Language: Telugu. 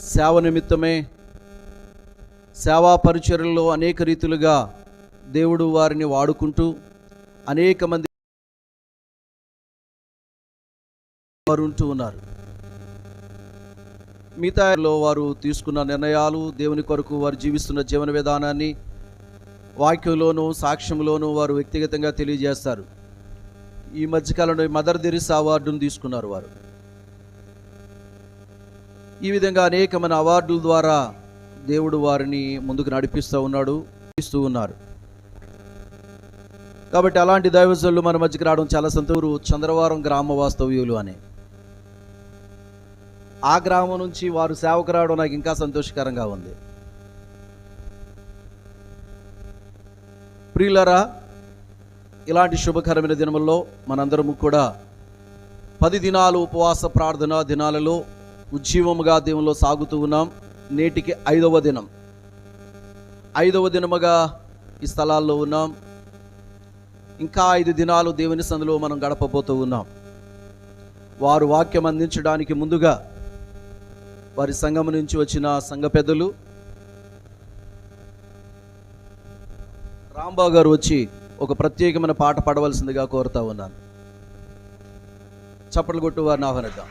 సేవ నిమిత్తమే సేవా పరిచర్యల్లో అనేక రీతులుగా దేవుడు వారిని వాడుకుంటూ అనేక మంది వారు ఉంటూ ఉన్నారు. మిగతాలో వారు తీసుకున్న నిర్ణయాలు దేవుని కొరకు వారు జీవిస్తున్న జీవన విధానాన్ని వాక్యంలోనూ సాక్ష్యంలోనూ వారు వ్యక్తిగతంగా తెలియజేస్తారు. ఈ మధ్యకాలంలో మదర్ తెరిసా అవార్డును తీసుకున్నారు వారు. ఈ విధంగా అనేకమైన అవార్డుల ద్వారా దేవుడు వారిని ముందుకు నడిపిస్తూ ఉన్నాడు ఇస్తూ ఉన్నారు. కాబట్టి అలాంటి దైవజనులు మన మధ్యకి రావడం చాలా సంతూరు చంద్రవారం గ్రామ వాస్తవ్యులు అని. ఆ గ్రామం నుంచి వారు సేవకు రావడం నాకు ఇంకా సంతోషకరంగా ఉంది. ప్రియులరా ఇలాంటి శుభకరమైన దినముల్లో మనందరము కూడా పది దినాలు ఉపవాస ప్రార్థన దినాలలో ఉజ్జీవముగా దేవులో సాగుతూ ఉన్నాం. నేటికి ఐదవ దినం. ఐదవ దినముగా ఈ స్థలాల్లో ఉన్నాం. ఇంకా ఐదు దినాలు దేవుని సందులో మనం గడపబోతూ ఉన్నాం. వారు వాక్యం అందించడానికి ముందుగా వారి సంఘం నుంచి వచ్చిన సంఘ పెద్దలు రాంబాబు గారు వచ్చి ఒక ప్రత్యేకమైన పాట పాడవలసిందిగా కోరుతా ఉన్నాను. చప్పట్లు కొట్టు వారిని ఆహ్వానిద్దాం.